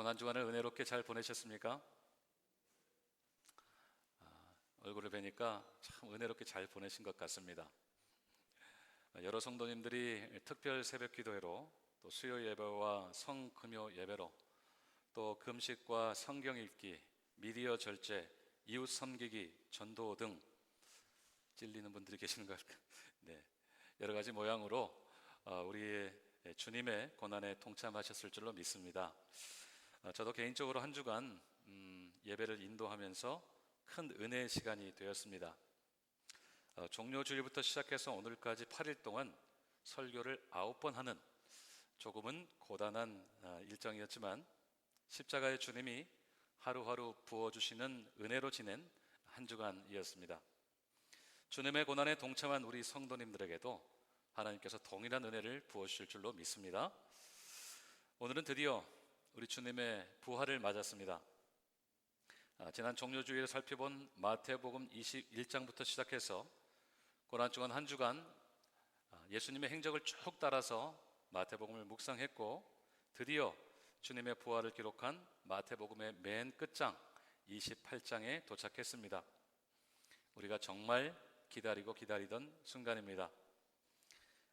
고난 주간을 은혜롭게 잘 보내셨습니까? 아, 얼굴을 뵈니까 참 은혜롭게 잘 보내신 것 같습니다. 아, 여러 성도님들이 특별 새벽 기도회로 또 수요 예배와 성금요 예배로 또 금식과 성경 읽기, 미디어 절제, 이웃 섬기기, 전도 등 찔리는 분들이 계시는 것 같아요. 네. 여러 가지 모양으로 어, 우리 주님의 고난에 동참하셨을 줄로 믿습니다. 어, 저도 개인적으로 한 주간 음, 예배를 인도하면서 큰 은혜의 시간이 되었습니다. 어, 종료 주일부터 시작해서 오늘까지 8일 동안 설교를 아홉 번 하는 조금은 고단한 일정이었지만 십자가의 주님이 하루하루 부어주시는 은혜로 지낸 한 주간이었습니다. 주님의 고난에 동참한 우리 성도님들에게도 하나님께서 동일한 은혜를 부어주실 줄로 믿습니다. 오늘은 드디어 우리 주님의 부활을 맞았습니다. 아, 지난 종료주일에 살펴본 마태복음 21장부터 시작해서 고난 주간 한 주간 아, 예수님의 행적을 쭉 따라서 마태복음을 묵상했고 드디어 주님의 부활을 기록한 마태복음의 맨 끝장 28장에 도착했습니다. 우리가 정말 기다리고 기다리던 순간입니다.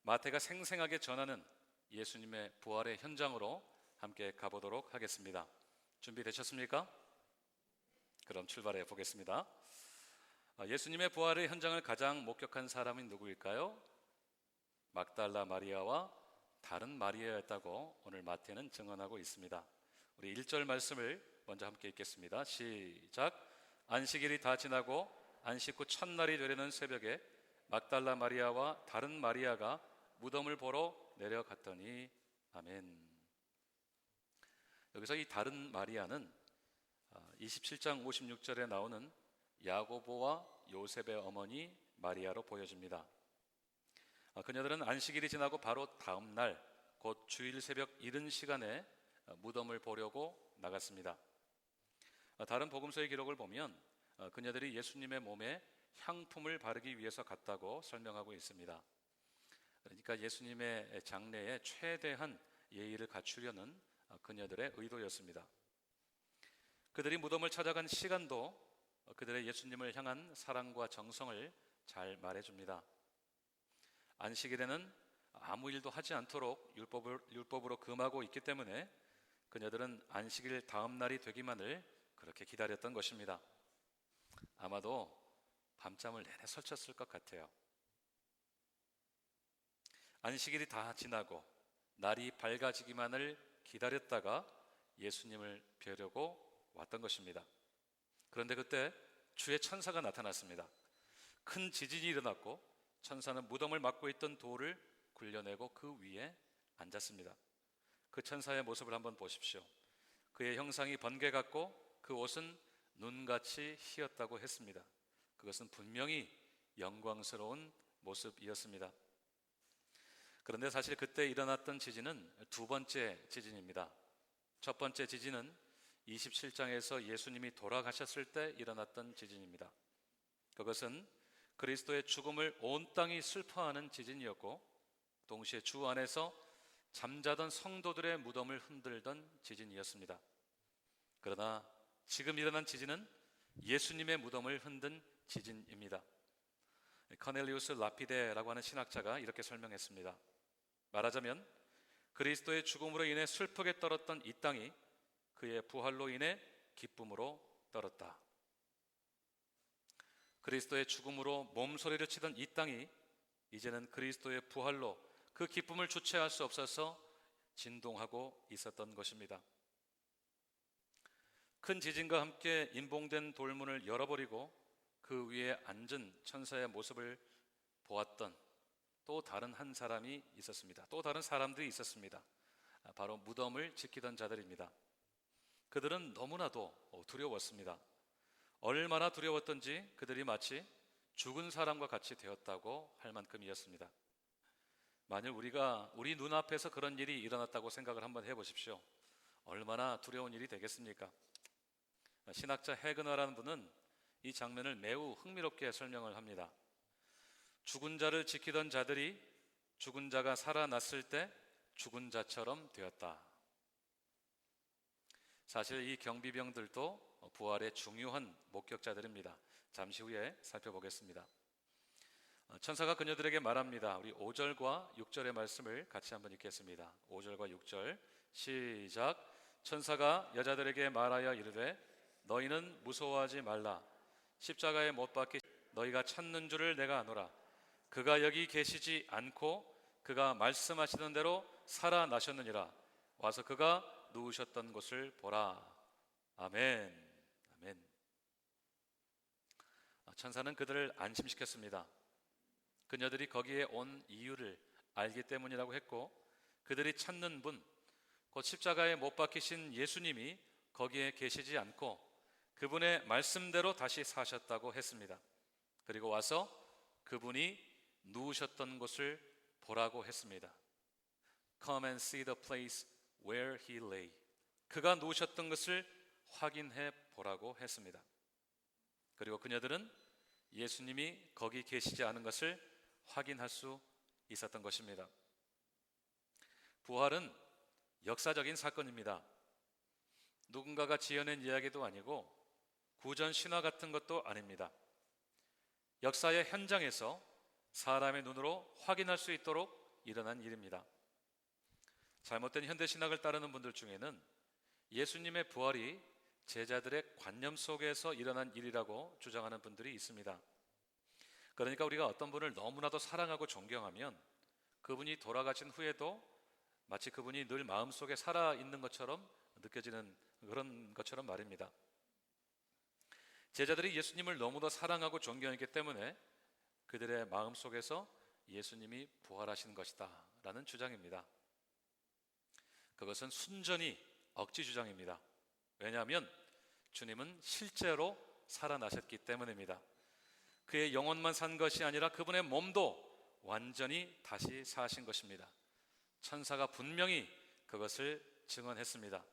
마태가 생생하게 전하는 예수님의 부활의 현장으로 함께 가보도록 하겠습니다. 준비되셨습니까? 그럼 출발해 보겠습니다. 아, 예수님의 부활의 현장을 가장 목격한 사람이 누구일까요? 막달라 마리아와 다른 마리아였다고 오늘 마태는 증언하고 있습니다. 우리 1절 말씀을 먼저 함께 읽겠습니다. 시작. 안식일이 다 지나고 안식 후 첫날이 되려는 새벽에 막달라 마리아와 다른 마리아가 무덤을 보러 내려갔더니 아멘. 여기서 이 다른 마리아는 27장 아, 56절에 나오는 야고보와 요셉의 어머니 마리아로 보여집니다. 아, 그녀들은 안식일이 지나고 바로 다음 날, 곧 주일 새벽 이른 시간에 아, 무덤을 보려고 나갔습니다. 아, 다른 복음서의 기록을 보면 그녀들이 예수님의 몸에 향품을 바르기 위해서 갔다고 설명하고 있습니다. 그러니까 예수님의 장례에 최대한 예의를 갖추려는 그녀들의 의도였습니다. 그들이 무덤을 찾아간 시간도 그들의 예수님을 향한 사랑과 정성을 잘 말해줍니다. 안식일에는 아무 일도 하지 않도록 율법을, 율법으로 금하고 있기 때문에 그녀들은 안식일 다음 날이 되기만을 그렇게 기다렸던 것입니다. 아마도 밤잠을 내내 설쳤을 것 같아요. 안식일이 다 지나고 날이 밝아지기만을 기다렸다가 예수님을 뵈려고 왔던 것입니다. 그런데 그때 주의 천사가 나타났습니다. 큰 지진이 일어났고 천사는 무덤을 막고 있던 돌을 굴려내고 그 위에 앉았습니다. 그 천사의 모습을 한번 보십시오. 그의 형상이 번개 같고 그 옷은 눈같이 희었다고 했습니다. 그것은 분명히 영광스러운 모습이었습니다. 그런데 사실 그때 일어났던 지진은 두 번째 지진입니다. 첫 번째 지진은 27장에서 예수님이 돌아가셨을 때 일어났던 지진입니다. 그것은 그리스도의 죽음을 온 땅이 슬퍼하는 지진이었고 동시에 주 안에서 잠자던 성도들의 무덤을 흔들던 지진이었습니다. 그러나 지금 일어난 지진은 예수님의 무덤을 흔든 지진입니다. 커넬리우스 라피데라고 하는 신학자가 이렇게 설명했습니다. 말하자면 그리스도의 죽음으로 인해 슬프게 떨었던 이 땅이 그의 부활로 인해 기쁨으로 떨었다. 그리스도의 죽음으로 몸소리를 치던 이 땅이 이제는 그리스도의 부활로 그 기쁨을 주체할 수 없어서 진동하고 있었던 것입니다. 큰 지진과 함께 인봉된 돌문을 열어버리고 그 위에 앉은 천사의 모습을 보았던 또 다른 한 사람이 있었습니다. 또 다른 사람들이 있었습니다. 아, 바로 무덤을 지키던 자들입니다. 그들은 너무나도 두려웠습니다. 얼마나 두려웠던지 그들이 마치 죽은 사람과 같이 되었다고 할 만큼이었습니다. 만일 우리가 우리 눈앞에서 그런 일이 일어났다고 생각을 한번 해보십시오. 얼마나 두려운 일이 되겠습니까? 신학자 해그너라는 분은 이 장면을 매우 흥미롭게 설명을 합니다. 죽은 자를 지키던 자들이 죽은 자가 살아났을 때 죽은 자처럼 되었다. 사실 이 경비병들도 부활의 중요한 목격자들입니다. 잠시 후에 살펴보겠습니다. 어, 천사가 그녀들에게 말합니다. 우리 5절과 6절의 말씀을 같이 한번 읽겠습니다. 5절과 6절 시작. 천사가 여자들에게 말하여 이르되 너희는 무서워하지 말라. 십자가에 못 박히 너희가 찾는 줄을 내가 아노라. 그가 여기 계시지 않고 그가 말씀하시던 대로 살아나셨느니라. 와서 그가 누우셨던 곳을 보라. 아멘. 아멘. 아, 천사는 그들을 안심시켰습니다. 그녀들이 거기에 온 이유를 알기 때문이라고 했고 그들이 찾는 분, 곧 십자가에 못 박히신 예수님이 거기에 계시지 않고 그분의 말씀대로 다시 사셨다고 했습니다. 그리고 와서 그분이 누우셨던 곳을 보라고 했습니다. Come and see the place where he lay. 그가 누우셨던 것을 확인해 보라고 했습니다. 그리고 그녀들은 예수님이 거기 계시지 않은 것을 확인할 수 있었던 것입니다. 부활은 역사적인 사건입니다. 누군가가 지어낸 이야기도 아니고 구전 신화 같은 것도 아닙니다. 역사의 현장에서 사람의 눈으로 확인할 수 있도록 일어난 일입니다. 잘못된 현대 신학을 따르는 분들 중에는 예수님의 부활이 제자들의 관념 속에서 일어난 일이라고 주장하는 분들이 있습니다. 그러니까 우리가 어떤 분을 너무나도 사랑하고 존경하면 그분이 돌아가신 후에도 마치 그분이 늘 마음속에 살아 있는 것처럼 느껴지는 그런 것처럼 말입니다. 제자들이 예수님을 너무도 사랑하고 존경했기 때문에 그들의 마음 속에서 예수님이 부활하신 것이다 라는 주장입니다. 그것은 순전히 억지 주장입니다. 왜냐하면 주님은 실제로 살아나셨기 때문입니다. 그의 영혼만 산 것이 아니라 그분의 몸도 완전히 다시 사신 것입니다. 천사가 분명히 그것을 증언했습니다.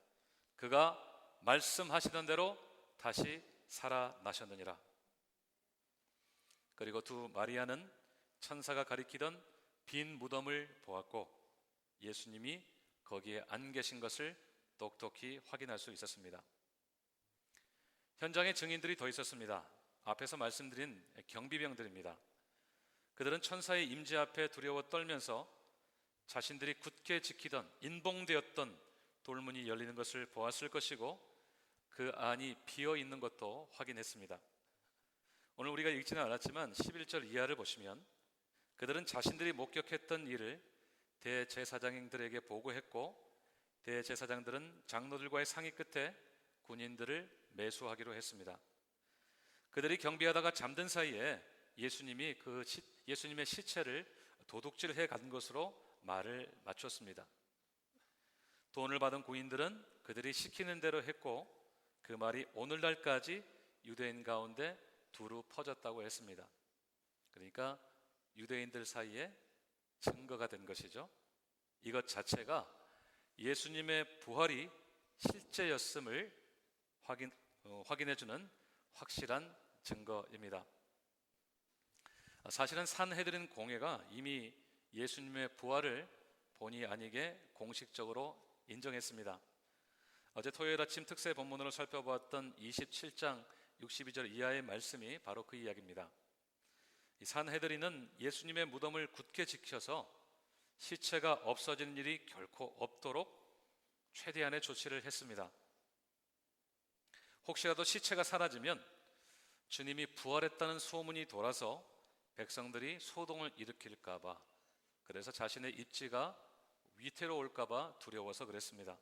그가 말씀하시던 대로 다시 살아나셨느니라. 그리고 두 마리아는 천사가 가리키던 빈 무덤을 보았고 예수님이 거기에 안 계신 것을 똑똑히 확인할 수 있었습니다. 현장에 증인들이 더 있었습니다. 앞에서 말씀드린 경비병들입니다. 그들은 천사의 임재 앞에 두려워 떨면서 자신들이 굳게 지키던 인봉되었던 돌문이 열리는 것을 보았을 것이고 그 안이 비어 있는 것도 확인했습니다. 오늘 우리가 읽지는 않았지만 11절 이하를 보시면 그들은 자신들이 목격했던 일을 대제사장들에게 보고했고 대제사장들은 장로들과의 상의 끝에 군인들을 매수하기로 했습니다. 그들이 경비하다가 잠든 사이에 예수님이 그 시, 예수님의 시체를 도둑질해 간 것으로 말을 맞췄습니다. 돈을 받은 고인들은 그들이 시키는 대로 했고 그 말이 오늘날까지 유대인 가운데 두루 퍼졌다고 했습니다. 그러니까 유대인들 사이에 증거가 된 것이죠. 이것 자체가 예수님의 부활이 실제였음을 확인, 어, 확인해주는 확실한 증거입니다. 사실은 산헤드린 공회가 이미 예수님의 부활을 본의 아니게 공식적으로 인정했습니다. 어제 토요일 아침 특세 본문으로 살펴보았던 27장 62절 이하의 말씀이 바로 그 이야기입니다. 산헤드린은 예수님의 무덤을 굳게 지켜서 시체가 없어지는 일이 결코 없도록 최대한의 조치를 했습니다. 혹시라도 시체가 사라지면 주님이 부활했다는 소문이 돌아서 백성들이 소동을 일으킬까봐 그래서 자신의 입지가 위태로울까봐 두려워서 그랬습니다.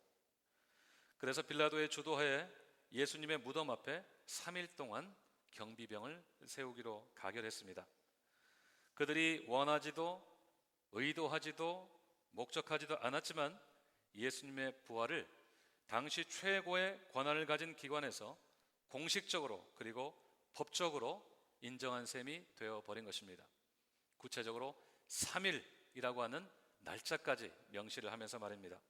그래서 빌라도의 주도하에 예수님의 무덤 앞에 3일 동안 경비병을 세우기로 가결했습니다. 그들이 원하지도 의도하지도 목적하지도 않았지만 예수님의 부활을 당시 최고의 권한을 가진 기관에서 공식적으로 그리고 법적으로 인정한 셈이 되어 버린 것입니다. 구체적으로 3일이라고 하는 날짜까지 명시를 하면서 말입니다.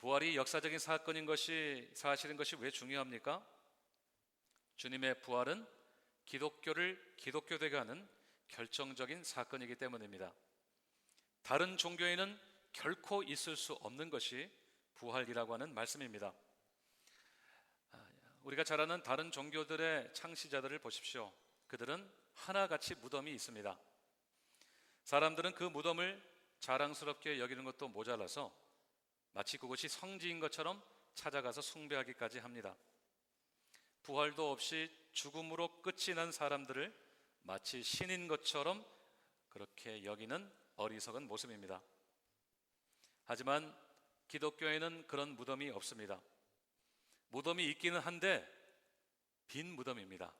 부활이 역사적인 사건인 것이 사실인 것이 왜 중요합니까? 주님의 부활은 기독교를 기독교되게 하는 결정적인 사건이기 때문입니다. 다른 종교에는 결코 있을 수 없는 것이 부활이라고 하는 말씀입니다. 아, 우리가 잘 아는 다른 종교들의 창시자들을 보십시오. 그들은 하나같이 무덤이 있습니다. 사람들은 그 무덤을 자랑스럽게 여기는 것도 모자라서 마치 그곳이 성지인 것처럼 찾아가서 숭배하기까지 합니다. 부활도 없이 죽음으로 끝이 난 사람들을 마치 신인 것처럼 그렇게 여기는 어리석은 모습입니다. 하지만 기독교에는 그런 무덤이 없습니다. 무덤이 있기는 한데 빈 무덤입니다.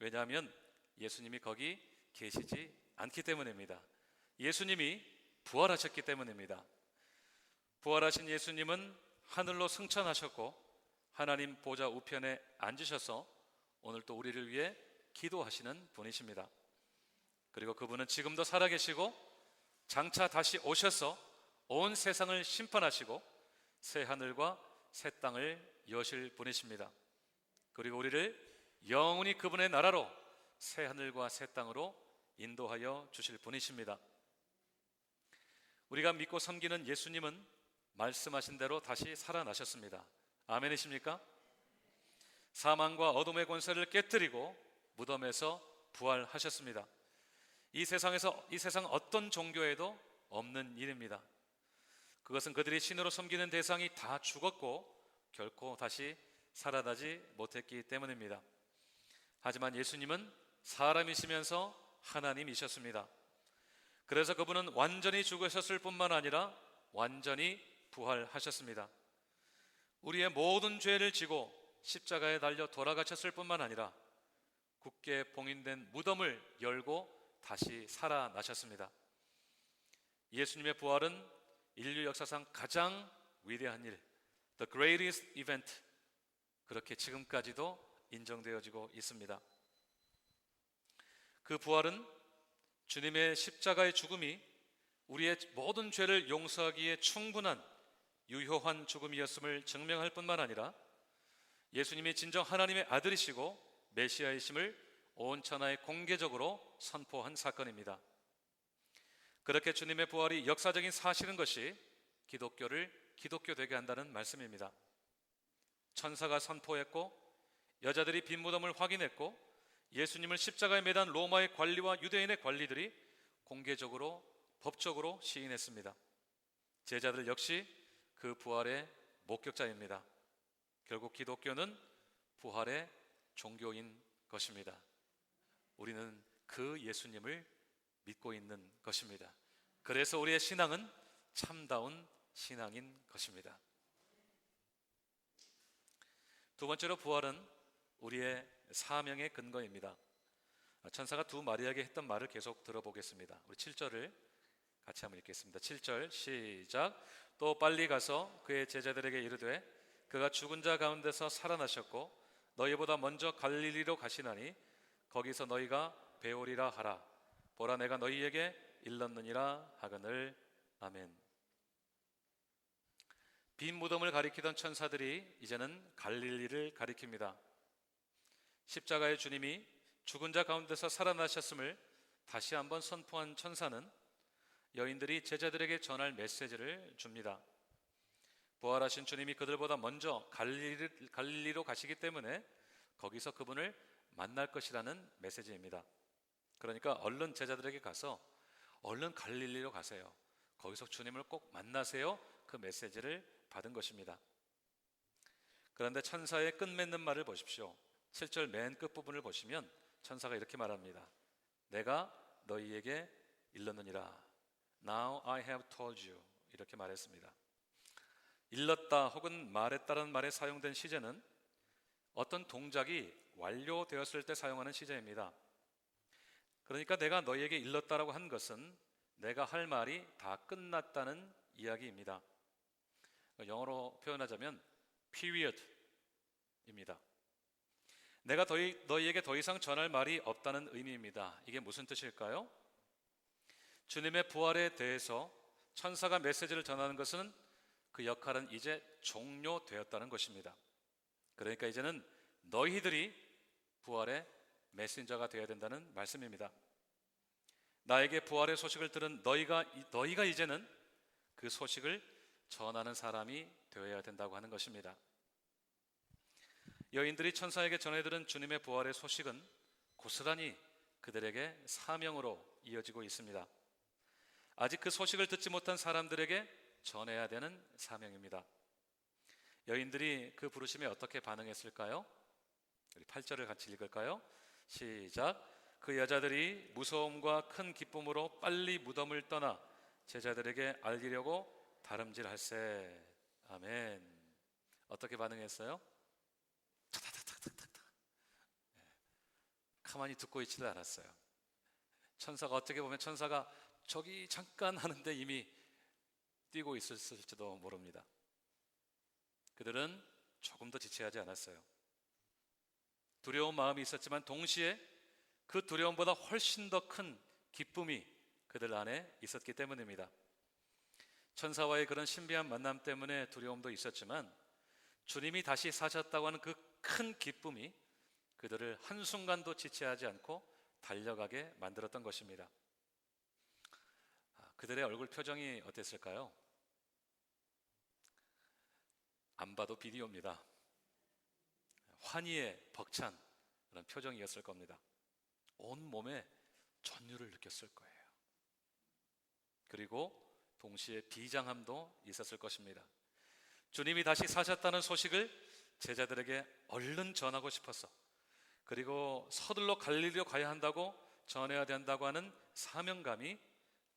왜냐하면 예수님이 거기 계시지 않기 때문입니다. 예수님이 부활하셨기 때문입니다. 부활하신 예수님은 하늘로 승천하셨고 하나님 보좌 우편에 앉으셔서 오늘 또 우리를 위해 기도하시는 분이십니다. 그리고 그분은 지금도 살아계시고 장차 다시 오셔서 온 세상을 심판하시고 새 하늘과 새 땅을 여실 분이십니다. 그리고 우리를 영원히 그분의 나라로 새 하늘과 새 땅으로 인도하여 주실 분이십니다. 우리가 믿고 섬기는 예수님은 말씀하신 대로 다시 살아나셨습니다. 아멘이십니까? 사망과 어둠의 권세를 깨뜨리고 무덤에서 부활하셨습니다. 이 세상에서 이 세상 어떤 종교에도 없는 일입니다. 그것은 그들이 신으로 섬기는 대상이 다 죽었고 결코 다시 살아나지 못했기 때문입니다. 하지만 예수님은 사람이시면서 하나님이셨습니다. 그래서 그분은 완전히 죽으셨을 뿐만 아니라 완전히 부활하셨습니다. 우리의 모든 죄를 지고 십자가에 달려 돌아가셨을 뿐만 아니라 굳게 봉인된 무덤을 열고 다시 살아나셨습니다. 예수님의 부활은 인류 역사상 가장 위대한 일, the greatest event. 그렇게 지금까지도 인정되어지고 있습니다. 그 부활은 주님의 십자가의 죽음이 우리의 모든 죄를 용서하기에 충분한 유효한 죽음이었음을 증명할 뿐만 아니라 예수님이 진정 하나님의 아들이시고 메시아이심을 온 천하에 공개적으로 선포한 사건입니다. 그렇게 주님의 부활이 역사적인 사실인 것이 기독교를 기독교 되게 한다는 말씀입니다. 천사가 선포했고 여자들이 빈 무덤을 확인했고 예수님을 십자가에 매단 로마의 관리와 유대인의 관리들이 공개적으로 법적으로 시인했습니다. 제자들 역시 그 부활의 목격자입니다. 결국 기독교는 부활의 종교인 것입니다. 우리는 그 예수님을 믿고 있는 것입니다. 그래서 우리의 신앙은 참다운 신앙인 것입니다. 두 번째로 부활은 우리의 사명의 근거입니다. 천사가 두 마리아에게 했던 말을 계속 들어보겠습니다. 우리 7절을 같이 한번 읽겠습니다. 7절 시작. 또 빨리 가서 그의 제자들에게 이르되 그가 죽은 자 가운데서 살아나셨고 너희보다 먼저 갈릴리로 가시나니 거기서 너희가 배우리라 하라. 보라 내가 너희에게 일렀느니라 하거늘 아멘. 빈 무덤을 가리키던 천사들이 이제는 갈릴리를 가리킵니다. 십자가의 주님이 죽은 자 가운데서 살아나셨음을 다시 한번 선포한 천사는 여인들이 제자들에게 전할 메시지를 줍니다. 부활하신 주님이 그들보다 먼저 갈릴리, 갈릴리 로 가시기 때문에 거기서 그분을 만날 것이라는 메시지입니다. 그러니까 얼른 제자들에게 가서 얼른 갈릴리로 가세요. 거기서 주님을 꼭 만나세요. 그 메시지를 받은 것입니다. 그런데 천사의 끝맺는 말을 보십시오. 7절 맨 끝부분을 보시면 천사가 이렇게 말합니다. 내가 너희에게 일렀느니라. Now I have told you. 이렇게 말했습니다. 일렀다 혹은 말했다는 말에 사용된 시제는 어떤 동작이 완료되었을 때 사용하는 시제입니다. 그러니까 내가 너희에게 일렀다라고 한 것은 내가 할 말이 다 끝났다는 이야기입니다. 영어로 표현하자면 period입니다. 내가 너희, 너희에게 더 이상 전할 말이 없다는 의미입니다. 이게 무슨 뜻일까요? 주님의 부활에 대해서 천사가 메시지를 전하는 것은 그 역할은 이제 종료되었다는 것입니다. 그러니까 이제는 너희들이 부활의 메신저가 되어야 된다는 말씀입니다. 나에게 부활의 소식을 들은 너희가 너희가 이제는 그 소식을 전하는 사람이 되어야 된다고 하는 것입니다. 여인들이 천사에게 전해들은 주님의 부활의 소식은 고스란히 그들에게 사명으로 이어지고 있습니다. 아직 그 소식을 듣지 못한 사람들에게 전해야 되는 사명입니다. 여인들이 그 부르심에 어떻게 반응했을까요? 우리 8절을 같이 읽을까요? 시작. 그 여자들이 무서움과 큰 기쁨으로 빨리 무덤을 떠나 제자들에게 알리려고 다름질할세. 아멘. 어떻게 반응했어요? 예. 가만히 듣고 있지도 않았어요. 천사가 어떻게 보면 천사가 저기 잠깐 하는데 이미 뛰고 있었을지도 모릅니다. 그들은 조금 더 지체하지 않았어요. 두려운 마음이 있었지만 동시에 그 두려움보다 훨씬 더 큰 기쁨이 그들 안에 있었기 때문입니다. 천사와의 그런 신비한 만남 때문에 두려움도 있었지만 주님이 다시 사셨다고 하는 그 큰 기쁨이 그들을 한순간도 지체하지 않고 달려가게 만들었던 것입니다. 아, 그들의 얼굴 표정이 어땠을까요? 안 봐도 비디오입니다. 환희에 벅찬 그런 표정이었을 겁니다. 온 몸에 전율을 느꼈을 거예요. 그리고 동시에 비장함도 있었을 것입니다. 주님이 다시 사셨다는 소식을 제자들에게 얼른 전하고 싶어서 그리고 서둘러 갈릴리로 가야 한다고 전해야 된다고 하는 사명감이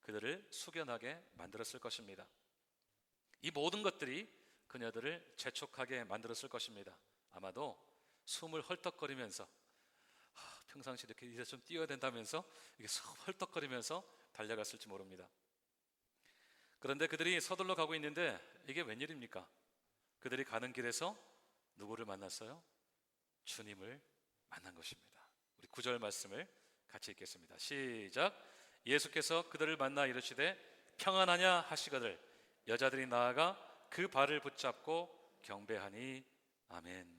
그들을 숙연하게 만들었을 것입니다. 이 모든 것들이 그녀들을 재촉하게 만들었을 것입니다. 아마도 숨을 헐떡거리면서 아, 평상시 이렇게 이제 좀 뛰어야 된다면서 이게 헐떡거리면서 달려갔을지 모릅니다. 그런데 그들이 서둘러 가고 있는데 이게 웬일입니까? 그들이 가는 길에서 누구를 만났어요? 주님을 만난 것입니다. 우리 구절 말씀을 같이 읽겠습니다. 시작. 예수께서 그들을 만나 이르시되 평안하냐 하시거들 여자들이 나아가 그 발을 붙잡고 경배하니 아멘.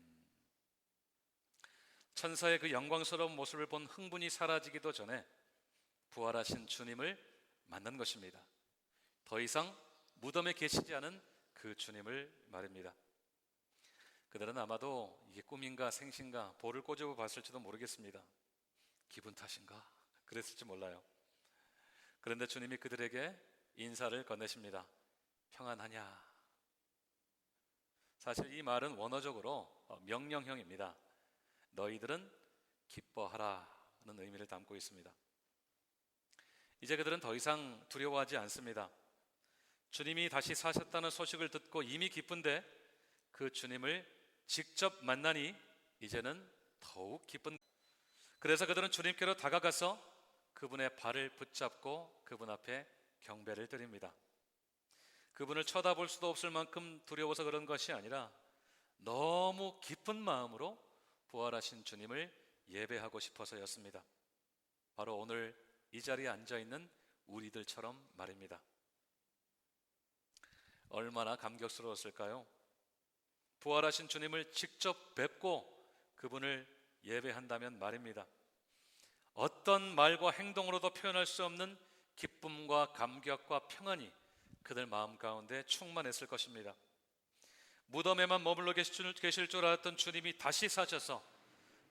천사의 그 영광스러운 모습을 본 흥분이 사라지기도 전에 부활하신 주님을 만난 것입니다. 더 이상 무덤에 계시지 않은 그 주님을 말입니다. 그들은 아마도 이게 꿈인가 생신가 볼을 꼬집어 봤을지도 모르겠습니다. 기분 탓인가? 그랬을지 몰라요. 그런데 주님이 그들에게 인사를 건네십니다. 평안하냐? 사실 이 말은 원어적으로 어, 명령형입니다. 너희들은 기뻐하라는 의미를 담고 있습니다. 이제 그들은 더 이상 두려워하지 않습니다. 주님이 다시 사셨다는 소식을 듣고 이미 기쁜데 그 주님을 직접 만나니 이제는 더욱 기쁜 그래서 그들은 주님께로 다가가서 그분의 발을 붙잡고 그분 앞에 경배를 드립니다. 그분을 쳐다볼 수도 없을 만큼 두려워서 그런 것이 아니라 너무 기쁜 마음으로 부활하신 주님을 예배하고 싶어서였습니다. 바로 오늘 이 자리에 앉아 있는 우리들처럼 말입니다. 얼마나 감격스러웠을까요? 부활하신 주님을 직접 뵙고 그분을 예배한다면 말입니다. 어떤 말과 행동으로도 표현할 수 없는 기쁨과 감격과 평안이 그들 마음 가운데 충만했을 것입니다. 무덤에만 머물러 계실 줄 알았던 주님이 다시 사셔서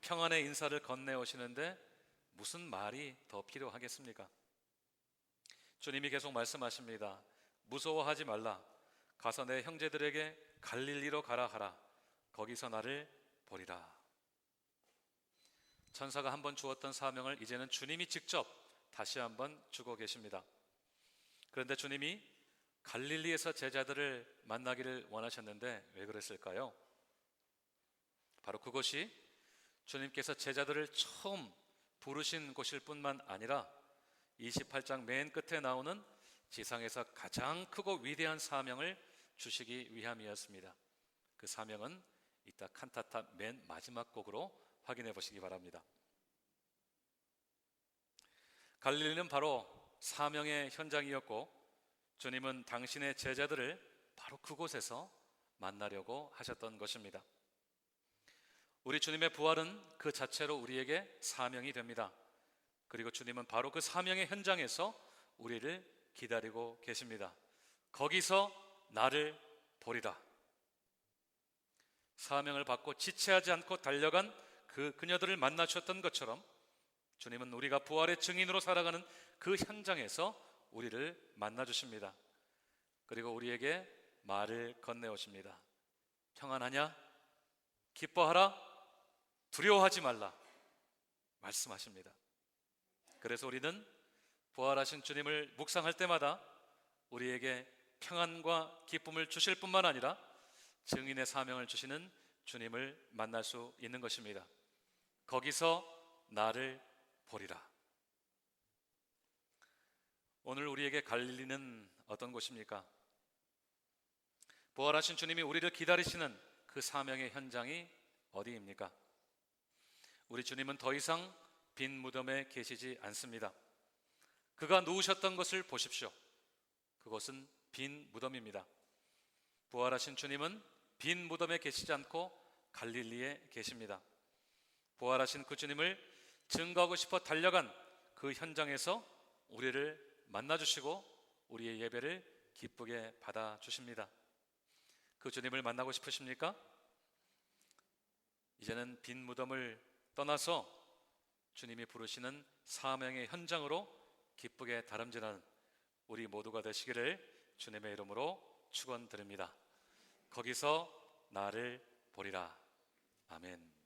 평안의 인사를 건네오시는데 무슨 말이 더 필요하겠습니까? 주님이 계속 말씀하십니다. 무서워하지 말라. 가서 내 형제들에게 갈릴리로 가라 하라. 거기서 나를 보리라. 천사가 한 번 주었던 사명을 이제는 주님이 직접 다시 한번 주고 계십니다. 그런데 주님이 갈릴리에서 제자들을 만나기를 원하셨는데 왜 그랬을까요? 바로 그것이 주님께서 제자들을 처음 부르신 곳일 뿐만 아니라 28장 맨 끝에 나오는 지상에서 가장 크고 위대한 사명을 주시기 위함이었습니다. 그 사명은 이따 칸타타 맨 마지막 곡으로 확인해 보시기 바랍니다. 갈릴리는 바로 사명의 현장이었고 주님은 당신의 제자들을 바로 그곳에서 만나려고 하셨던 것입니다. 우리 주님의 부활은 그 자체로 우리에게 사명이 됩니다. 그리고 주님은 바로 그 사명의 현장에서 우리를 기다리고 계십니다. 거기서 나를 보리라. 사명을 받고 지체하지 않고 달려간 그 그녀들을 만나셨던 것처럼 주님은 우리가 부활의 증인으로 살아가는 그 현장에서 우리를 만나 주십니다. 그리고 우리에게 말을 건네오 십니다. 평안하냐? 기뻐하라? 두려워하지 말라. 말씀하십니다. 그래서 우리는 부활하신 주님을 묵상할 때마다 우리에게 평안과 기쁨을 주실 뿐만 아니라 증인의 사명을 주시는 주님을 만날 수 있는 것입니다. 거기서 나를 보리라. 오늘 우리에게 갈릴리는 어떤 곳입니까? 부활하신 주님이 우리를 기다리시는 그 사명의 현장이 어디입니까? 우리 주님은 더 이상 빈 무덤에 계시지 않습니다. 그가 누우셨던 것을 보십시오. 그것은 빈 무덤입니다. 부활하신 주님은 빈 무덤에 계시지 않고 갈릴리에 계십니다. 부활하신 그 주님을 증거하고 싶어 달려간 그 현장에서 우리를 만나 주시고 우리의 예배를 기쁘게 받아 주십니다. 그 주님을 만나고 싶으십니까? 이제는 빈 무덤을 떠나서 주님이 부르시는 사명의 현장으로 기쁘게 다름질하는 우리 모두가 되시기를 주님의 이름으로 축원드립니다. 거기서 나를 보리라. 아멘.